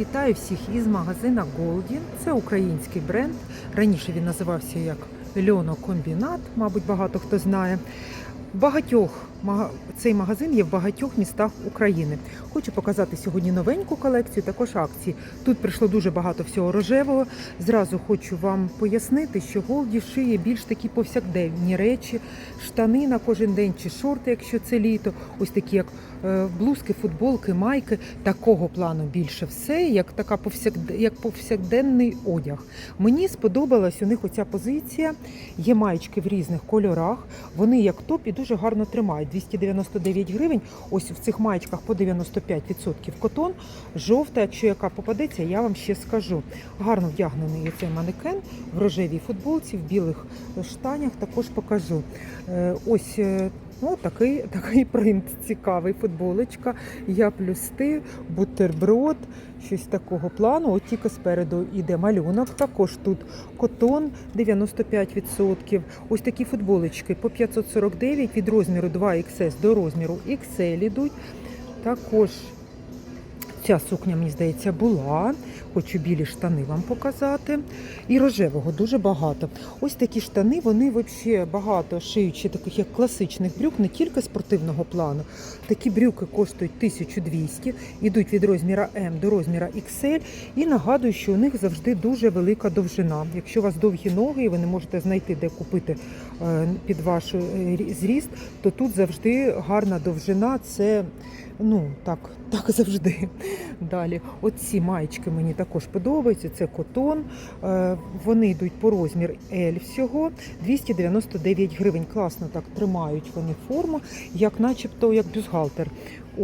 Вітаю всіх із магазина Голдін. Це український бренд. Раніше він називався як Льонокомбінат, мабуть, багато хто знає. Багатьох цей магазин є в багатьох містах України. Хочу показати сьогодні новеньку колекцію, також акції. Тут прийшло дуже багато всього рожевого. Зразу хочу вам пояснити, що Голді шиє більш такі повсякденні речі, штани на кожен день чи шорти, якщо це літо, ось такі як е, блузки, футболки, майки. Такого плану більше все, як така повсякд... як повсякденний одяг. Мені сподобалась у них оця позиція. Є маєчки в різних кольорах. Вони як топ і дуже гарно тримають. 299 гривень. Ось в цих маєчках по 95% котон. Жовта, якщо яка попадеться, я вам ще скажу. Гарно вдягнений цей манекен в рожевій футболці, в білих штанях також покажу. Е, Ось е, ну, такий, такий принт цікавий. Футболочка. Я плюс ти, бутерброд, щось такого плану. От тільки спереду йде малюнок. Також тут котон 95%. Ось такі футболочки по 549 від розміру 2XS до розміру XL ідуть. Також ця сукня, мені здається, була. Хочу білі штани вам показати. І рожевого дуже багато. Ось такі штани, вони взагалі багато ще таких як класичних брюк, не тільки спортивного плану. Такі брюки коштують 1200, ідуть від розміра М до розміра XL. І нагадую, що у них завжди дуже велика довжина. Якщо у вас довгі ноги і ви не можете знайти, де купити е, під ваш е, зріст, то тут завжди гарна довжина. Це ну так, так завжди. Далі, оці маєчки мені також подобаються. Це котон. Е, Вони йдуть по розмір L всього 299 гривень. Класно так тримають вони форму, як начебто як бюстгальтер.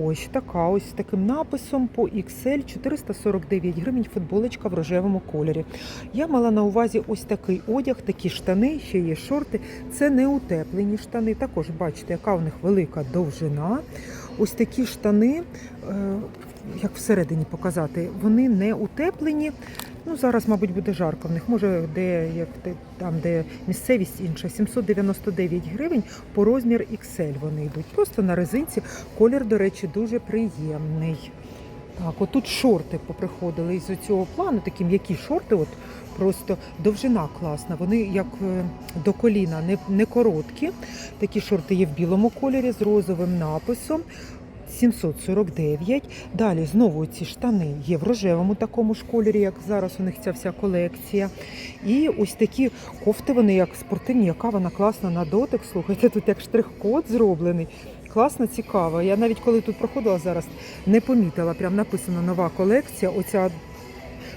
Ось така, ось з таким написом по XL 449 гривень футболочка в рожевому кольорі. Я мала на увазі ось такий одяг, такі штани, ще є шорти. Це не утеплені штани. Також бачите, яка у них велика довжина. Ось такі штани, е, як всередині показати, вони не утеплені. Ну, зараз, мабуть, буде жарко в них. Може, де як там, де місцевість інша, 799 гривень по розмір XL вони йдуть. Просто на резинці. Колір, до речі, дуже приємний. Так, отут шорти поприходили із цього плану, такі м'які шорти, от просто довжина класна. Вони як е, до коліна, не, не короткі. Такі шорти є в білому кольорі з розовим написом. 749. Далі знову ці штани є в рожевому такому ж кольорі, як зараз у них ця вся колекція. І ось такі кофти, вони як спортивні, яка вона класна на дотик. Слухайте, тут як штрих-код зроблений. Класно, цікаво. Я навіть коли тут проходила зараз, не помітила. Прям написано нова колекція. Оця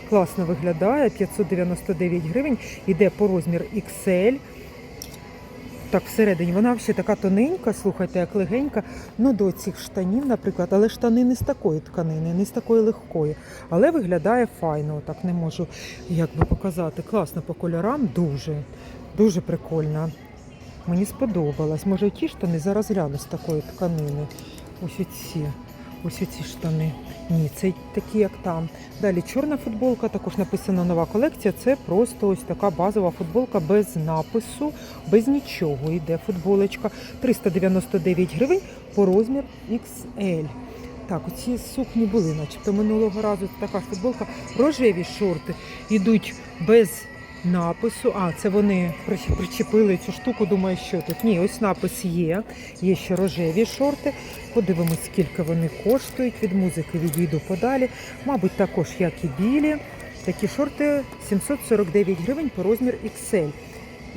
класно виглядає. 599 гривень. Іде по розмір XL. Так, всередині вона ще така тоненька, слухайте, як легенька. Ну, до цих штанів, наприклад, але штани не з такої тканини, не з такої легкої. Але виглядає файно, так не можу як би показати. Класно по кольорам, дуже, дуже прикольно. Мені сподобалось. Може, ті штани зараз гляну з такої тканини. Ось оці. Ось оці штани. Ні, це такі, як там. Далі чорна футболка, також написана нова колекція. Це просто ось така базова футболка без напису, без нічого. Йде футболочка. 399 гривень по розмір XL. Так, оці сукні були, начебто минулого разу така футболка. Рожеві шорти йдуть без напису. А, це вони причепили цю штуку. Думаю, що тут. Ні, ось напис є. Є ще рожеві шорти. Подивимось, скільки вони коштують. Від музики відійду подалі. Мабуть, також як і білі. Такі шорти 749 гривень по розмір XL.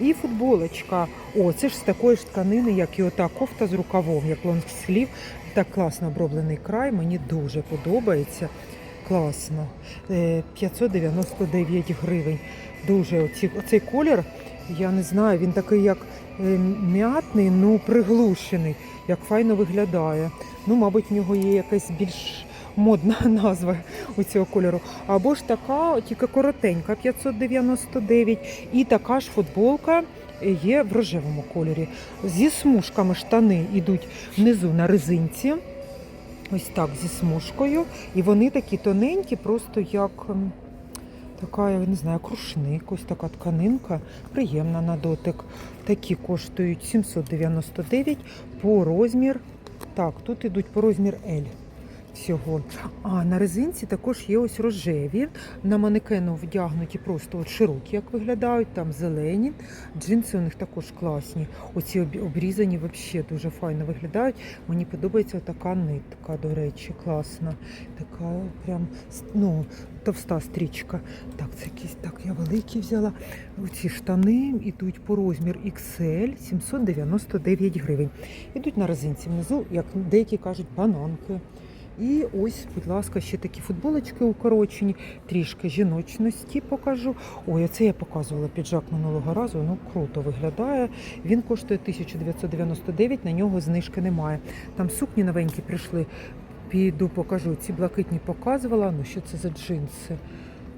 І футболочка. О, це ж з такої ж тканини, як і ота кофта з рукавом, як лонгслів. Так класно оброблений край. Мені дуже подобається. Класно. Е, 599 гривень. Дуже оці, оцей колір, я не знаю, він такий як е, м'ятний, ну приглушений, як файно виглядає. Ну, мабуть, в нього є якась більш модна назва у цього кольору. Або ж така, тільки коротенька, 599. І така ж футболка є в рожевому кольорі. Зі смужками штани йдуть внизу на резинці. Ось так, зі смужкою. І вони такі тоненькі, просто як така, я не знаю, крушник, ось така тканинка, приємна на дотик. Такі коштують 799 по розмір. Так, тут ідуть по розмір L. всього. А на резинці також є ось рожеві. На манекену вдягнуті просто от широкі, як виглядають, там зелені. Джинси у них також класні. Оці обрізані взагалі дуже файно виглядають. Мені подобається така нитка, до речі, класна. Така прям ну, товста стрічка. Так, це якісь так, я великі взяла. Ці штани йдуть по розмір XL 799 гривень. Ідуть на резинці внизу, як деякі кажуть, бананки. І ось, будь ласка, ще такі футболочки укорочені, трішки жіночності покажу. Ой, оце я показувала піджак минулого разу. Ну круто виглядає. Він коштує 1999, на нього знижки немає. Там сукні новенькі прийшли. Піду покажу. Ці блакитні показувала. Ну що це за джинси?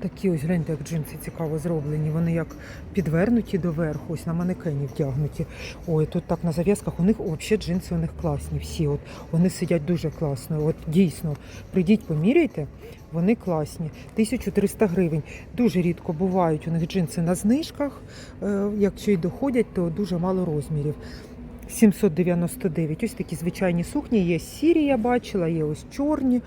Такі ось гляньте, як джинси цікаво зроблені. Вони як підвернуті доверху, ось на манекені вдягнуті. Ой, тут так на зав'язках у них взагалі джинси у них класні. Всі от вони сидять дуже класно. От дійсно, прийдіть, поміряйте. Вони класні. 1300 гривень. Дуже рідко бувають у них джинси на знижках. Е, Якщо й доходять, то дуже мало розмірів. 799. Ось такі звичайні сукні. Є сірі, я бачила, є ось чорні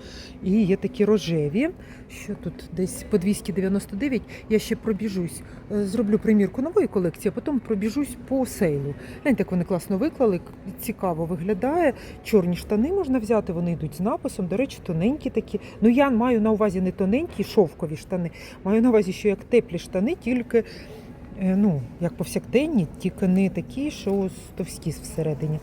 і є такі рожеві. Що тут десь по 299. Я ще пробіжусь. Е, Зроблю примірку нової колекції, а потім пробіжусь по сейлу. Гляньте, як вони класно виклали, цікаво виглядає. Чорні штани можна взяти, вони йдуть з написом. До речі, тоненькі такі. Ну я маю на увазі не тоненькі шовкові штани, маю на увазі, що як теплі штани, тільки ну, як повсякденні, тільки не такі, що товсті всередині.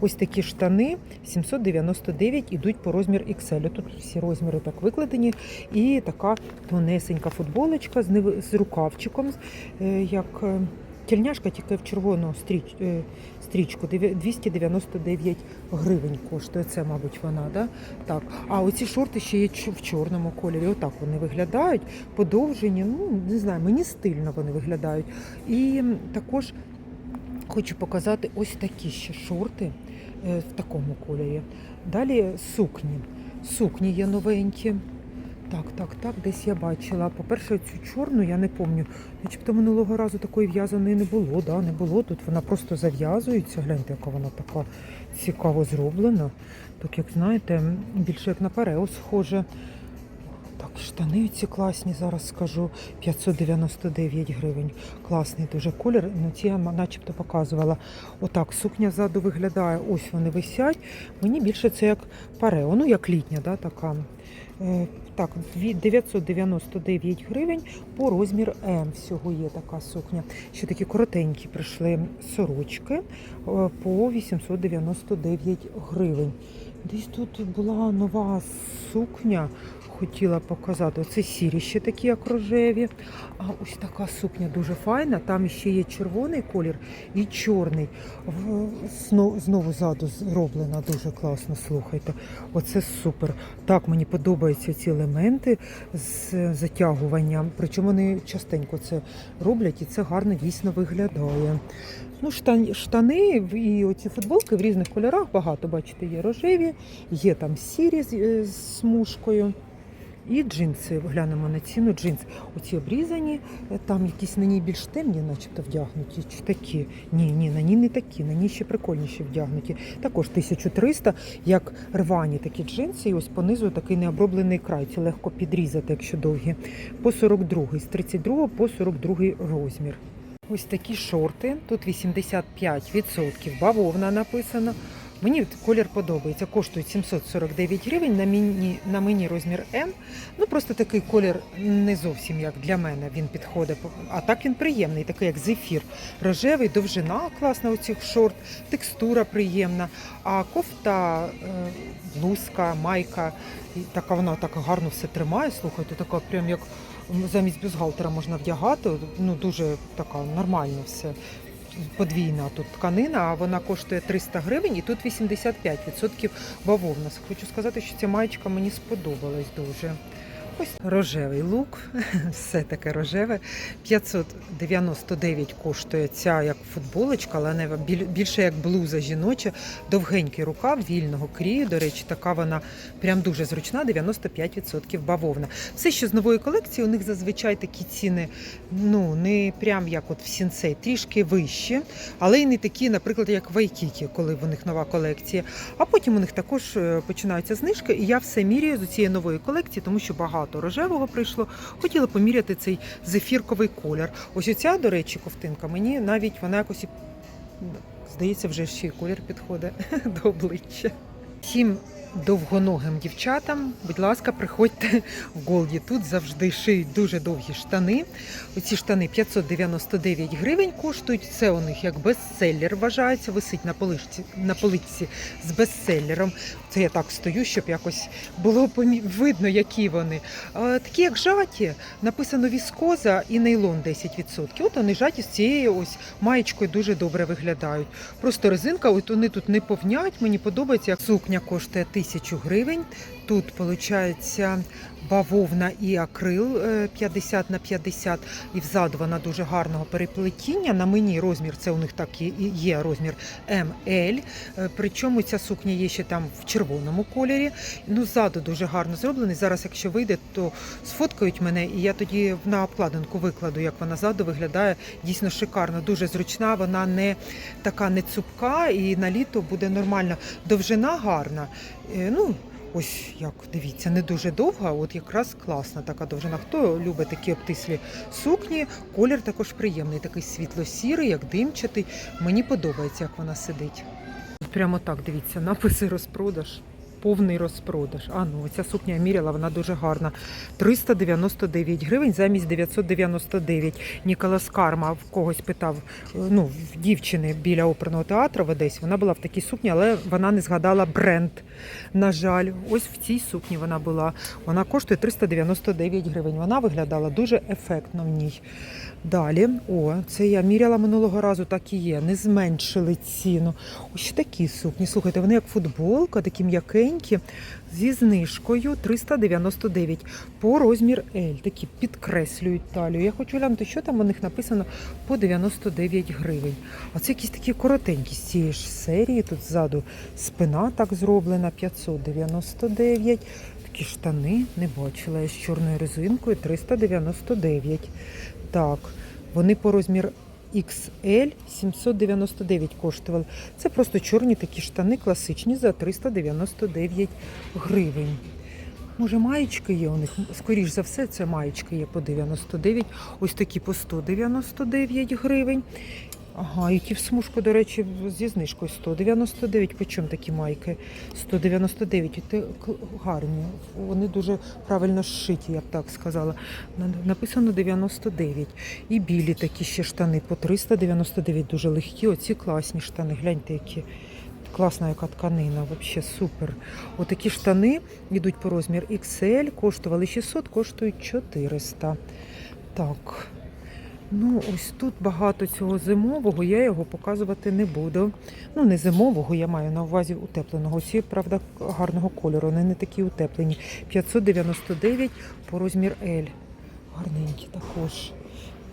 Ось такі штани 799 ідуть по розмір XL. Тут всі розміри так викладені. І така тонесенька футболочка з, рукавчиком, е, як е, тільняшка, тільки в червону стріч, е, стрічку. 299 гривень коштує. Це, мабуть, вона. Да? Так. А оці шорти ще є в чорному кольорі. Отак вони виглядають. Подовжені. Ну, не знаю, мені стильно вони виглядають. І також хочу показати ось такі ще шорти е, в такому кольорі. Далі сукні. Сукні є новенькі. Так, так, так, десь я бачила. По-перше, цю чорну я не пам'ятаю. Начебто минулого разу такої в'язаної не було, да, не було. Тут вона просто зав'язується. Гляньте, яка вона така цікаво зроблена. Так як знаєте, більше як на парео схоже. Так, штани ці класні, зараз скажу. 599 гривень. Класний дуже колір. Ну, ці я начебто показувала. Отак, сукня ззаду виглядає. Ось вони висять. Мені більше це як парео, ну як літня, да, така. Так, дві- 999 гривень по розмір М. Всього є така сукня. Ще такі коротенькі прийшли сорочки е, по 899 гривень. Десь тут була нова сукня, хотіла показати. Оце сірі ще такі, як рожеві. А ось така сукня дуже файна. Там ще є червоний колір і чорний. Знову, ззаду зроблена дуже класно. Слухайте. Оце супер. Так, мені подобаються ці елементи з затягуванням. Причому вони частенько це роблять і це гарно дійсно виглядає. Ну, штан- штани і оці футболки в різних кольорах багато, бачите, є рожеві, є там сірі з, е, з смужкою. І джинси, глянемо на ціну джинс. Оці обрізані, е, там якісь на ній більш темні, начебто вдягнуті, чи такі. Ні, ні, на ній не такі, на ній ще прикольніші вдягнуті. Також 1300, як рвані такі джинси, і ось понизу такий необроблений край. Ці легко підрізати, якщо довгі. По 42, з 32 по 42 розмір. Ось такі шорти. Тут 85% бавовна написано. Мені колір подобається. Коштують 749 гривень на мені, на мені розмір М. Ну просто такий колір не зовсім як для мене він підходить. А так він приємний, такий як зефір. Рожевий, довжина класна у цих шорт, текстура приємна. А кофта, е, блузка, майка, і така вона так гарно все тримає. Слухайте, така прям як замість бюстгальтера можна вдягати. Ну дуже така нормально все. Подвійна тут тканина, а вона коштує 300 гривень і тут 85% бавовна. Хочу сказати, що ця маєчка мені сподобалась дуже. Ось рожевий лук, все таке рожеве. 599 коштує ця як футболочка, але не більше як блуза жіноча, довгенький рукав вільного крію. До речі, така вона прям дуже зручна, 95% бавовна. Все, що з нової колекції, у них зазвичай такі ціни, ну не прям як от в сінцей, трішки вищі, але й не такі, наприклад, як в Айкікі, коли в них нова колекція. А потім у них також е, починаються знижки, і я все міряю з цієї нової колекції, тому що багато рожевого прийшло. Хотіла поміряти цей зефірковий колір. Ось оця, до речі, ковтинка мені навіть вона якось здається, вже ще й колір підходить до обличчя. Всім довгоногим дівчатам, будь ласка, приходьте в Голді. Тут завжди шиють дуже довгі штани. Оці штани 599 гривень коштують. Це у них як бестселлер вважається, висить на поличці, на поличці з бестселлером. Це я так стою, щоб якось було видно, які вони. Такі як жаті, написано віскоза і нейлон 10%. От вони жаті з цією ось маєчкою дуже добре виглядають. Просто резинка, от вони тут не повнять. Мені подобається. як Сукня коштує тисячу гривень. Тут виходить бавовна і акрил е, 50 на 50. І взаду вона дуже гарного переплетіння. На мені розмір це у них так і і є розмір МЛ. Е, Причому ця сукня є ще там в червоному кольорі. Ну, ззаду дуже гарно зроблений. Зараз, якщо вийде, то сфоткають мене, і я тоді на обкладинку викладу, як вона ззаду виглядає. Дійсно шикарно, дуже зручна. Вона не така не цупка, і на літо буде нормально. Довжина гарна. Е, Ну, ось як дивіться, не дуже довга, от якраз класна така довжина. Хто любить такі обтислі сукні, колір також приємний, такий світло-сірий, як димчатий. Мені подобається, як вона сидить. Прямо так, дивіться, написи розпродаж. Повний розпродаж. А ну, ця сукня міряла, вона дуже гарна. 399 гривень замість 999. Ніколас Карма в когось питав, ну, в дівчини біля оперного театру в Одесі. Вона була в такій сукні, але вона не згадала бренд. На жаль, ось в цій сукні вона була. Вона коштує 399 гривень. Вона виглядала дуже ефектно в ній. Далі, о, це я міряла минулого разу, так і є. Не зменшили ціну. Ось такі сукні. Слухайте, вони як футболка, такі м'якенькі, зі знижкою 399 по розмір L. Такі підкреслюють талію. Я хочу глянути, що там у них написано по 99 гривень. А це якісь такі коротенькі з цієї ж серії. Тут ззаду спина так зроблена, 599. Такі штани не бачила я з чорною резинкою 399. Так, вони по розмір XL 799 коштували. Це просто чорні такі штани класичні за 399 гривень. Може, маєчки є у них? Скоріш за все, це маєчки є по 99. Ось такі по 199 гривень. Ага, і ті в смужку, до речі, зі знижкою 199. По чому такі майки? 199. І те кл- гарні. Вони дуже правильно зшиті, я б так сказала. Написано 99. І білі такі ще штани по 399. Дуже легкі. Оці класні штани. Гляньте, які. Класна яка тканина, взагалі супер. Отакі штани йдуть по розмір XL, коштували 600, коштують 400. Так. Ну, ось тут багато цього зимового, я його показувати не буду. Ну, не зимового, я маю на увазі утепленого. Ці, правда, гарного кольору, вони не такі утеплені. 599 по розмір L. Гарненькі також.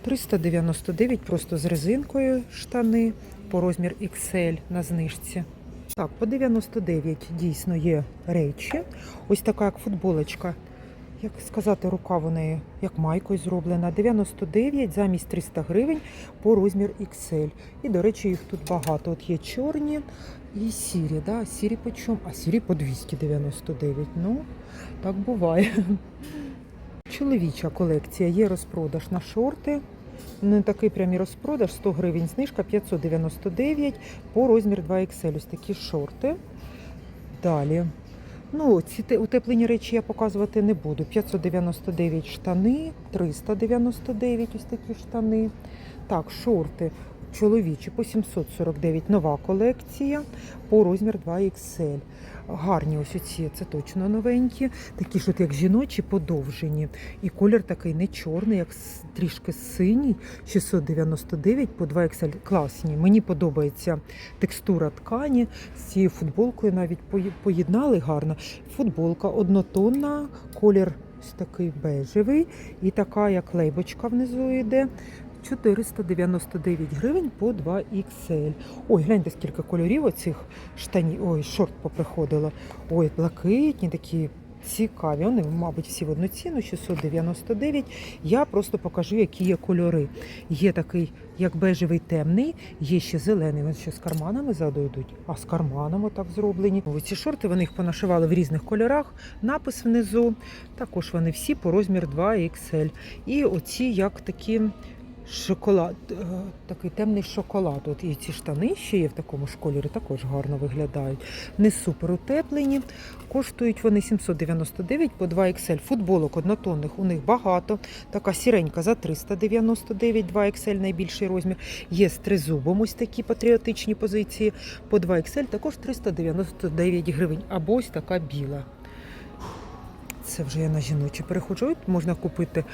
399 просто з резинкою штани по розмір XL на знижці. Так, по 99 дійсно є речі. Ось така як футболочка. Як сказати, рука неї як майкою зроблена. 99 замість 300 гривень по розмір XL. І, до речі, їх тут багато. От є чорні і сірі. Да? Сірі по чому? А сірі по 299. Ну, так буває. Чоловіча колекція. Є розпродаж на шорти. Не такий прямий розпродаж, 100 гривень знижка, 599 по розмір 2XL. Ось такі шорти. Далі. Ну, ці утеплені речі я показувати не буду. 599 штани, 399 ось такі штани. Так, шорти чоловічі по 749 нова колекція по розмір 2XL. Гарні ось оці, це точно новенькі. Такі ж от як жіночі, подовжені. І колір такий не чорний, як трішки синій. 699 по 2XL. Класні. Мені подобається текстура ткані. З цією футболкою навіть поєднали гарно. Футболка однотонна, колір ось такий бежевий і така, як лейбочка внизу йде. 499 гривень по 2 XL. Ой, гляньте, скільки кольорів оцих штанів. Ой, шорт поприходило. Ой, блакитні такі цікаві. Вони, мабуть, всі в одну ціну, 699. Я просто покажу, які є кольори. Є такий, як бежевий темний, є ще зелений. Вони ще з карманами ззаду йдуть, а з карманом так зроблені. Ось ці шорти вони їх понашивали в різних кольорах. Напис внизу. Також вони всі по розмір 2 XL. І оці як такі. Шоколад, е, такий темний шоколад. От і ці штани ще є в такому ж кольорі, також гарно виглядають. Не супер утеплені. Коштують вони 799 по 2 XL. Футболок однотонних у них багато. Така сіренька за 399, 2 XL найбільший розмір. Є з тризубом ось такі патріотичні позиції. По 2 XL також 399 гривень. Або ось така біла. Це вже я на жіночі переходжу. Можна купити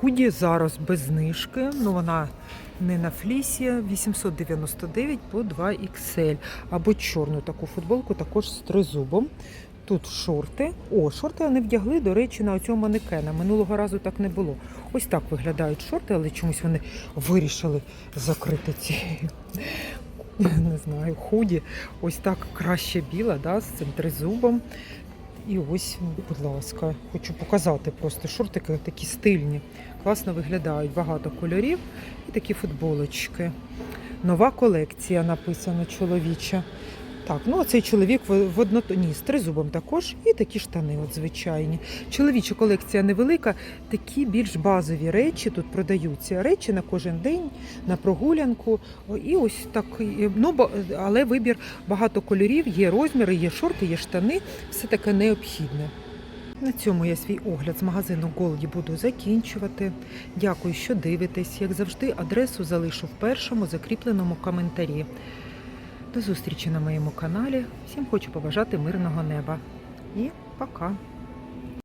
худі зараз без знижки. Ну вона не на флісі 899 по 2 XL. Або чорну таку футболку, також з тризубом. Тут шорти. О, шорти вони вдягли, до речі, на оцього манекена. Минулого разу так не було. Ось так виглядають шорти, але чомусь вони вирішили закрити ці. Не знаю, худі. Ось так краще біла, да, з цим тризубом. І ось, будь ласка, хочу показати просто шортики такі стильні. Класно виглядають, багато кольорів і такі футболочки. Нова колекція написано чоловіча. Так, ну цей чоловік в однотоні з тризубом також і такі штани, от звичайні. Чоловіча колекція невелика, такі більш базові речі тут продаються. Речі на кожен день, на прогулянку. І ось так, ну, але вибір багато кольорів, є розміри, є шорти, є штани, все таке необхідне. На цьому я свій огляд з магазину Голді буду закінчувати. Дякую, що дивитесь. Як завжди, адресу залишу в першому закріпленому коментарі. До зустрічі на моєму каналі. Всім хочу побажати мирного неба. І пока!